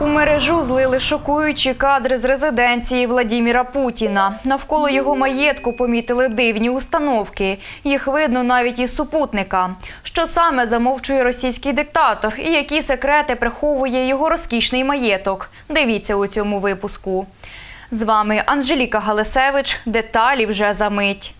У мережу злили шокуючі кадри з резиденції Владіміра Путіна. Навколо його маєтку помітили дивні установки. Їх видно навіть із супутника. Що саме замовчує російський диктатор і які секрети приховує його розкішний маєток? Дивіться у цьому випуску. З вами Анжеліка Галисевич. Деталі вже за мить.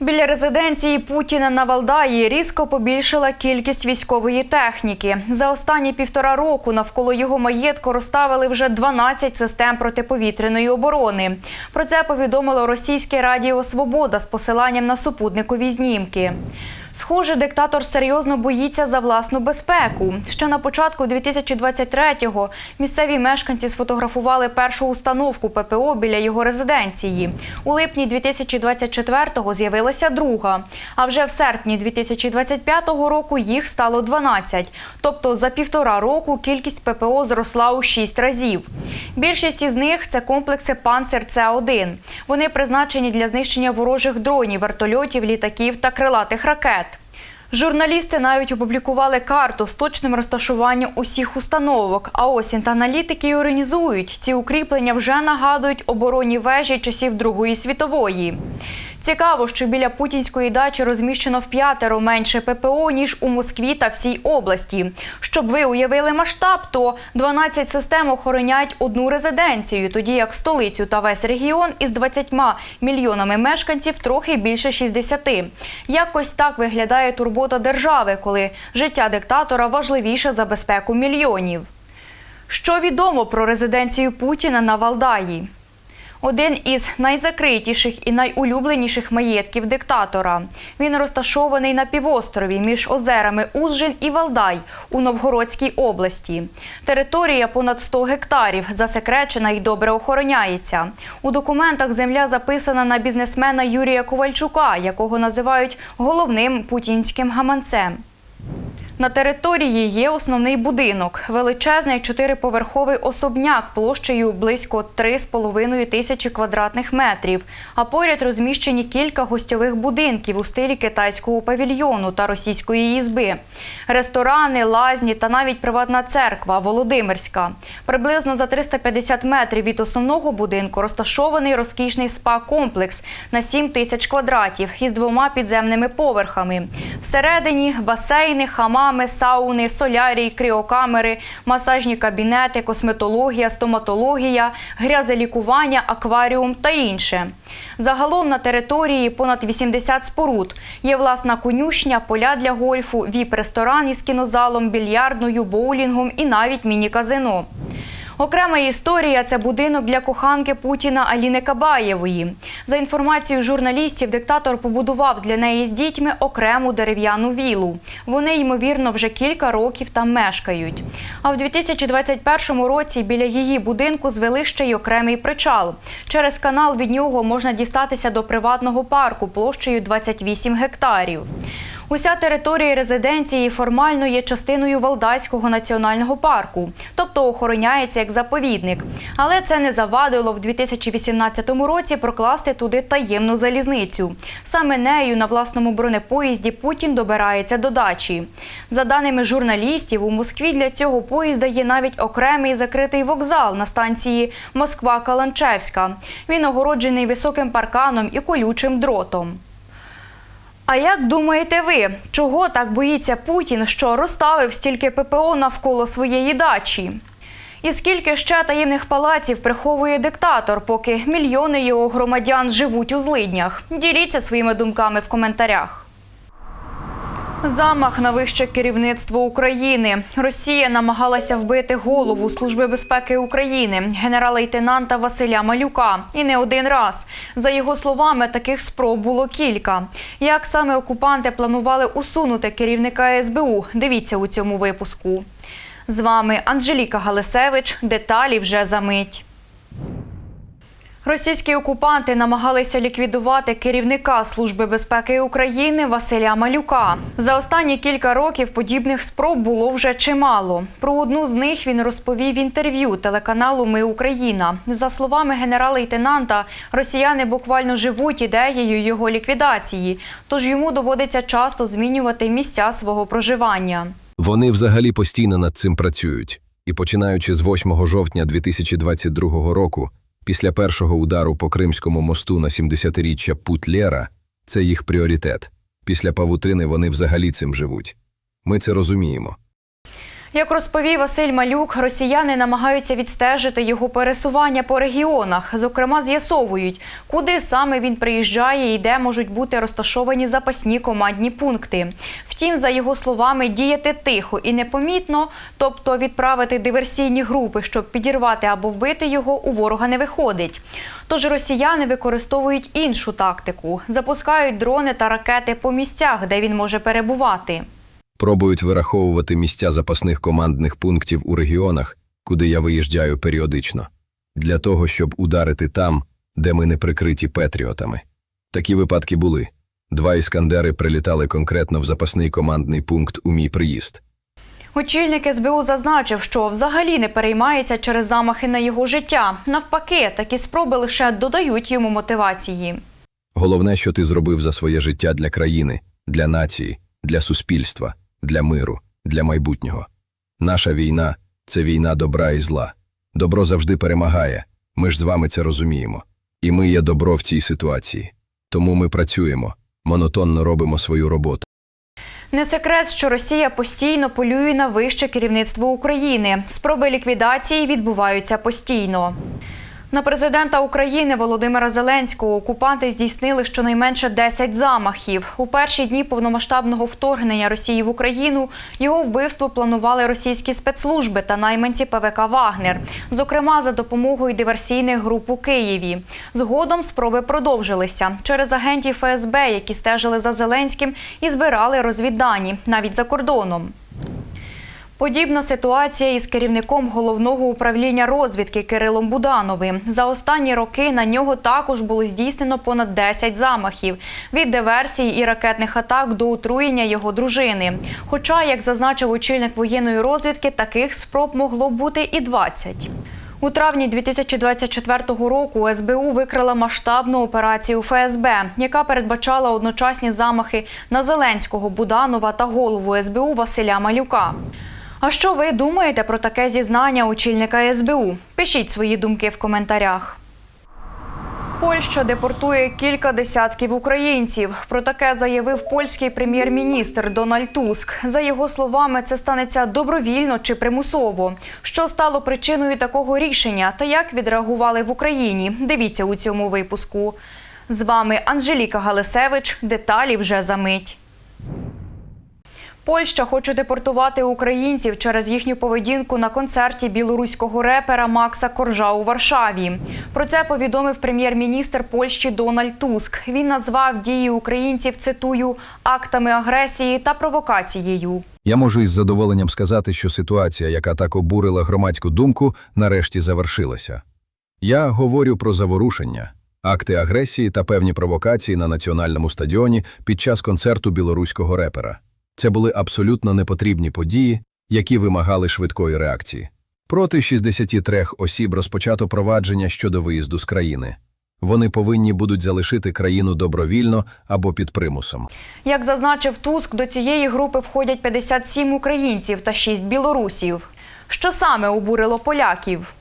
Біля резиденції Путіна на Валдаї різко побільшила кількість військової техніки. За останні півтора року навколо його маєтку розставили вже 12 систем протиповітряної оборони. Про це повідомило російське радіо Свобода з посиланням на супутникові знімки. Схоже, диктатор серйозно боїться за власну безпеку. Ще на початку 2023-го місцеві мешканці сфотографували першу установку ППО біля його резиденції. У липні 2024-го з'явилася друга. А вже в серпні 2025 року їх стало 12. Тобто за півтора року кількість ППО зросла у 6 разів. Більшість із них це комплекси Панцер С-1. Вони призначені для знищення ворожих дронів, вертольотів, літаків та крилатих ракет. Журналісти навіть опублікували карту з точним розташуванням усіх установок. А ось інтаналітики організують. Ці укріплення вже нагадують оборонні вежі часів Другої світової. Цікаво, що біля путінської дачі розміщено в п'ятеро менше ППО, ніж у Москві та всій області. Щоб ви уявили масштаб, то 12 систем охороняють одну резиденцію, тоді як столицю та весь регіон із 20 мільйонами мешканців трохи більше 60. Якось так виглядає турбота держави, коли життя диктатора важливіше за безпеку мільйонів. Що відомо про резиденцію Путіна на Валдаї? Один із найзакритіших і найулюбленіших маєтків диктатора. Він розташований на півострові між озерами Узжин і Валдай у Новгородській області. Територія понад 100 гектарів, засекречена і добре охороняється. У документах земля записана на бізнесмена Юрія Ковальчука, якого називають головним путінським гаманцем. На території є основний будинок, величезний чотириповерховий особняк площею близько 3,5 тисячі квадратних метрів. А поряд розміщені кілька гостьових будинків у стилі китайського павільйону та російської їзби, ресторани, лазні та навіть приватна церква Володимирська. Приблизно за 350 метрів від основного будинку розташований розкішний спа-комплекс на 7 тисяч квадратів із двома підземними поверхами. Всередині басейни, хама хамами, сауни, солярії, кріокамери, масажні кабінети, косметологія, стоматологія, грязелікування, акваріум та інше. Загалом на території понад 80 споруд. Є власна конюшня, поля для гольфу, віп-ресторан із кінозалом, більярдною, боулінгом і навіть міні-казино. Окрема історія це будинок для коханки Путіна Аліни Кабаєвої. За інформацією журналістів, диктатор побудував для неї з дітьми окрему дерев'яну вілу. Вони, ймовірно, вже кілька років там мешкають. А в 2021 році біля її будинку звели ще й окремий причал. Через канал від нього можна дістатися до приватного парку площею 28 гектарів. Уся територія резиденції формально є частиною Валдайського національного парку, тобто охороняється як заповідник. Але це не завадило в 2018 році прокласти туди таємну залізницю. Саме нею на власному бронепоїзді Путін добирається до дачі. За даними журналістів, у Москві для цього поїзда є навіть окремий закритий вокзал на станції Москва-Каланчевська. Він огороджений високим парканом і колючим дротом. А як думаєте ви, чого так боїться Путін, що розставив стільки ППО навколо своєї дачі? І скільки ще таємних палаців приховує диктатор, поки мільйони його громадян живуть у злиднях? Діліться своїми думками в коментарях. Замах на вище керівництво України. Росія намагалася вбити голову Служби безпеки України, генерал-лейтенанта Василя Малюка. І не один раз. За його словами, таких спроб було кілька. Як саме окупанти планували усунути керівника СБУ? Дивіться у цьому випуску. З вами Анжеліка Галисевич. Деталі вже за мить. Російські окупанти намагалися ліквідувати керівника Служби безпеки України Василя Малюка. За останні кілька років подібних спроб було вже чимало. Про одну з них він розповів інтерв'ю телеканалу Ми Україна. За словами генерал-лейтенанта, росіяни буквально живуть ідеєю його ліквідації, тож йому доводиться часто змінювати місця свого проживання. Вони взагалі постійно над цим працюють. І починаючи з 8 жовтня 2022 року, після першого удару по Кримському мосту на 70-річчя Пут Лєра, це їх пріоритет. Після павутини вони взагалі цим живуть. Ми це розуміємо. Як розповів Василь Малюк, росіяни намагаються відстежити його пересування по регіонах. Зокрема, з'ясовують, куди саме він приїжджає і де можуть бути розташовані запасні командні пункти. Втім, за його словами, діяти тихо і непомітно, тобто відправити диверсійні групи, щоб підірвати або вбити його, у ворога не виходить. Тож росіяни використовують іншу тактику: запускають дрони та ракети по місцях, де він може перебувати. Пробують вираховувати місця запасних командних пунктів у регіонах, куди я виїжджаю періодично, для того, щоб ударити там, де ми не прикриті петріотами. Такі випадки були. Два іскандери прилітали конкретно в запасний командний пункт у мій приїзд. Очільник СБУ зазначив, що взагалі не переймається через замахи на його життя. Навпаки, такі спроби лише додають йому мотивації. Головне, що ти зробив за своє життя для країни, для нації, для суспільства, для миру, для майбутнього. Наша війна це війна добра і зла. Добро завжди перемагає. Ми ж з вами це розуміємо. І ми є добро в цій ситуації. Тому ми працюємо, монотонно робимо свою роботу. Не секрет, що Росія постійно полює на вище керівництво України. Спроби ліквідації відбуваються постійно. На президента України Володимира Зеленського окупанти здійснили щонайменше 10 замахів. У перші дні повномасштабного вторгнення Росії в Україну його вбивство планували російські спецслужби та найманці ПВК Вагнер, зокрема за допомогою диверсійних груп у Києві. Згодом спроби продовжилися через агентів ФСБ, які стежили за Зеленським і збирали розвіддані навіть за кордоном. Подібна ситуація із керівником головного управління розвідки Кирилом Будановим. За останні роки на нього також було здійснено понад 10 замахів від диверсій і ракетних атак до отруєння його дружини. Хоча, як зазначив очільник воєнної розвідки, таких спроб могло бути і 20. У травні 2024 року СБУ викрила масштабну операцію ФСБ, яка передбачала одночасні замахи на Зеленського, Буданова та голову СБУ Василя Малюка. А що ви думаєте про таке зізнання очільника СБУ? Пишіть свої думки в коментарях. Польща депортує кілька десятків українців. Про таке заявив польський прем'єр-міністр Дональд Туск. За його словами, це станеться добровільно чи примусово. Що стало причиною такого рішення та як відреагували в Україні? Дивіться у цьому випуску. З вами Анжеліка Галисевич. Деталі вже за мить. Польща хоче депортувати українців через їхню поведінку на концерті білоруського репера Макса Коржа у Варшаві. Про це повідомив прем'єр-міністр Польщі Дональд Туск. Він назвав дії українців цитую актами агресії та провокацією. Я можу із задоволенням сказати, що ситуація, яка так обурила громадську думку, нарешті завершилася. Я говорю про заворушення, акти агресії та певні провокації на національному стадіоні під час концерту білоруського репера. Це були абсолютно непотрібні події, які вимагали швидкої реакції. Проти 63 осіб розпочато провадження щодо виїзду з країни. Вони повинні будуть залишити країну добровільно або під примусом. Як зазначив Туск, до цієї групи входять 57 українців та 6 білорусів. Що саме обурило поляків?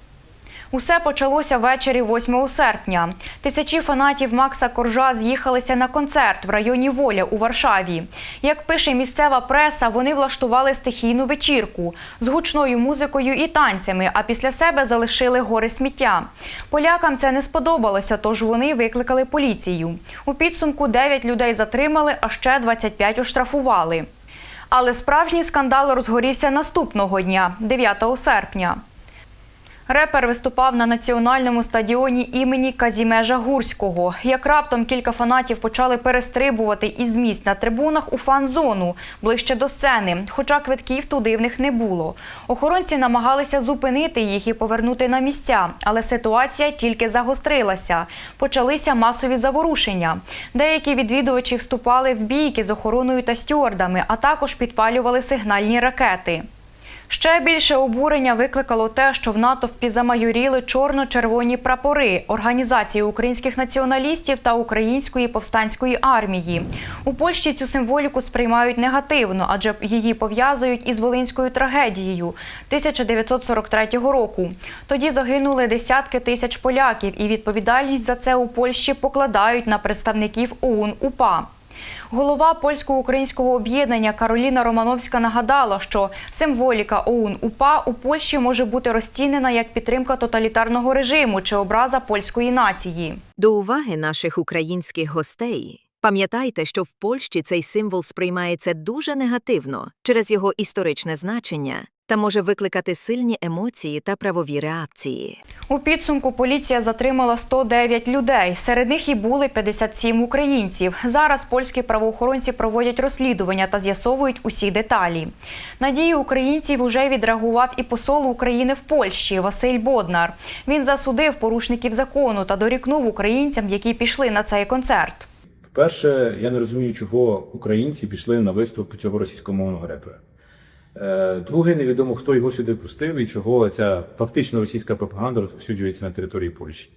Усе почалося ввечері 8 серпня. Тисячі фанатів Макса Коржа з'їхалися на концерт в районі Воля у Варшаві. Як пише місцева преса, вони влаштували стихійну вечірку з гучною музикою і танцями, а після себе залишили гори сміття. Полякам це не сподобалося, тож вони викликали поліцію. У підсумку 9 людей затримали, а ще 25 оштрафували. Але справжній скандал розгорівся наступного дня, 9 серпня. Репер виступав на національному стадіоні імені Казімежа Гурського. Як раптом кілька фанатів почали перестрибувати із місць на трибунах у фан-зону ближче до сцени, хоча квитків туди в них не було. Охоронці намагалися зупинити їх і повернути на місця, але ситуація тільки загострилася. Почалися масові заворушення. Деякі відвідувачі вступали в бійки з охороною та стюардами, а також підпалювали сигнальні ракети. Ще більше обурення викликало те, що в натовпі замайоріли чорно-червоні прапори Організації українських націоналістів та Української повстанської армії. У Польщі цю символіку сприймають негативно, адже її пов'язують із волинською трагедією 1943 року. Тоді загинули десятки тисяч поляків, і відповідальність за це у Польщі покладають на представників ОУН УПА. Голова польсько-українського об'єднання Кароліна Романовська нагадала, що символіка ОУН УПА у Польщі може бути розцінена як підтримка тоталітарного режиму чи образа польської нації. До уваги наших українських гостей. Пам'ятайте, що в Польщі цей символ сприймається дуже негативно через його історичне значення та може викликати сильні емоції та правові реакції. У підсумку поліція затримала 109 людей. Серед них і були 57 українців. Зараз польські правоохоронці проводять розслідування та з'ясовують усі деталі. На дії українців уже відреагував і посол України в Польщі Василь Боднар. Він засудив порушників закону та дорікнув українцям, які пішли на цей концерт. Перше, я не розумію, чого українці пішли на виступ цього російськомовного репера. Е, Друге, невідомо, хто його сюди пустив і чого ця фактично російська пропаганда розповсюджується на території Польщі.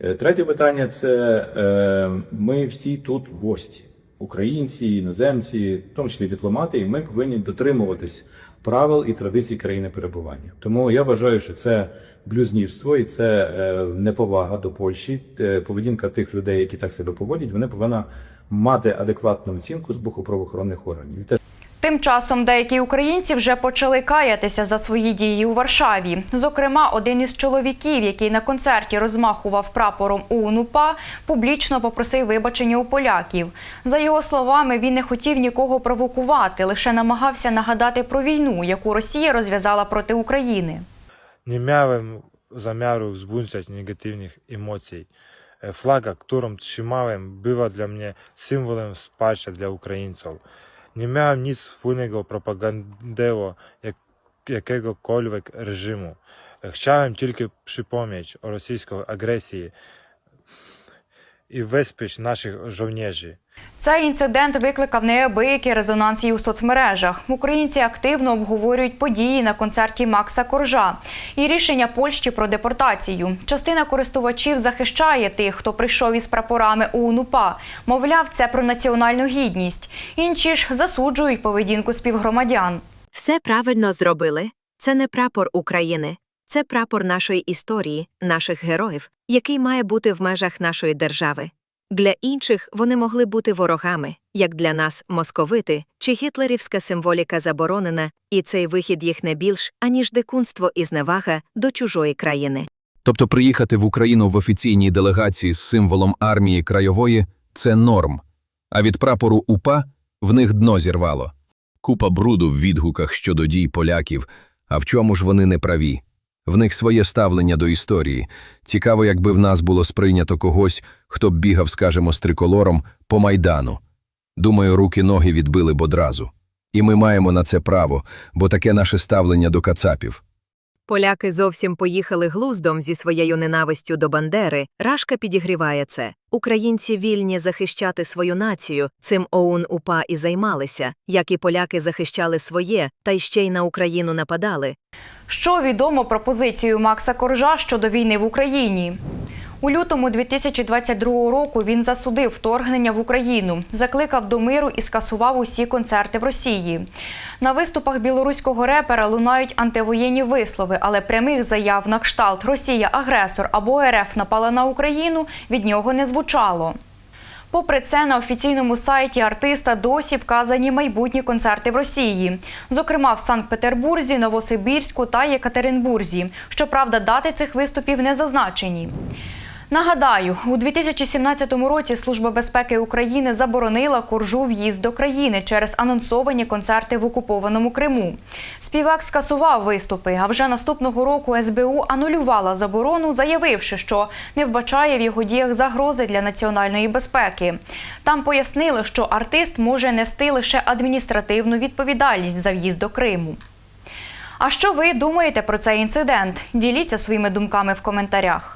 Е, Третє питання це е, ми всі тут гості, українці, іноземці, в тому числі дипломати, і ми повинні дотримуватись правил і традицій країни перебування. Тому я вважаю, що це блюзнірство і це неповага до Польщі. Поведінка тих людей, які так себе поводять, вони повинна мати адекватну оцінку з боку правоохоронних органів. Тим часом деякі українці вже почали каятися за свої дії у Варшаві. Зокрема, один із чоловіків, який на концерті розмахував прапором УНУПА, публічно попросив вибачення у поляків. За його словами, він не хотів нікого провокувати, лише намагався нагадати про війну, яку Росія розв'язала проти України. Nie miałem zamiaru wzbudzać negatywnych emocji. E, Flaga, którą trzymałem, była dla mnie symbolem wsparcia dla Ukraińców. Nie miałem nic wspólnego propagandeło jak, jakiegokolwiek reżimu. E, Chciałem tylko przypomnieć o rosyjskiej agresji i wesprzeć naszych żołnierzy. Цей інцидент викликав неабиякий резонанс і у соцмережах. Українці активно обговорюють події на концерті Макса Коржа і рішення Польщі про депортацію. Частина користувачів захищає тих, хто прийшов із прапорами у УНУПА. Мовляв, це про національну гідність. Інші ж засуджують поведінку співгромадян. Все правильно зробили. Це не прапор України, це прапор нашої історії, наших героїв, який має бути в межах нашої держави. Для інших вони могли бути ворогами, як для нас московити чи гітлерівська символіка заборонена, і цей вихід їх не більш, аніж дикунство і зневага до чужої країни. Тобто приїхати в Україну в офіційній делегації з символом армії краєвої – це норм. А від прапору УПА в них дно зірвало. Купа бруду в відгуках щодо дій поляків. А в чому ж вони не праві? В них своє ставлення до історії. Цікаво, якби в нас було сприйнято когось, хто б бігав, скажімо, з триколором по Майдану. Думаю, руки-ноги відбили б одразу. І ми маємо на це право, бо таке наше ставлення до кацапів. Поляки зовсім поїхали глуздом зі своєю ненавистю до Бандери. Рашка підігріває це. Українці вільні захищати свою націю. Цим ОУН УПА і займалися, як і поляки захищали своє, та й ще й на Україну нападали. Що відомо про позицію Макса Коржа щодо війни в Україні? У лютому 2022 року він засудив вторгнення в Україну, закликав до миру і скасував усі концерти в Росії. На виступах білоруського репера лунають антивоєнні вислови, але прямих заяв на кшталт Росія агресор або РФ напала на Україну від нього не звучало. Попри це, на офіційному сайті артиста досі вказані майбутні концерти в Росії, зокрема в Санкт-Петербурзі, Новосибірську та Єкатеринбурзі. Щоправда, дати цих виступів не зазначені. Нагадаю, у 2017 році Служба безпеки України заборонила коржу в'їзд до країни через анонсовані концерти в окупованому Криму. Співак скасував виступи, а вже наступного року СБУ анулювала заборону, заявивши, що не вбачає в його діях загрози для національної безпеки. Там пояснили, що артист може нести лише адміністративну відповідальність за в'їзд до Криму. А що ви думаєте про цей інцидент? Діліться своїми думками в коментарях.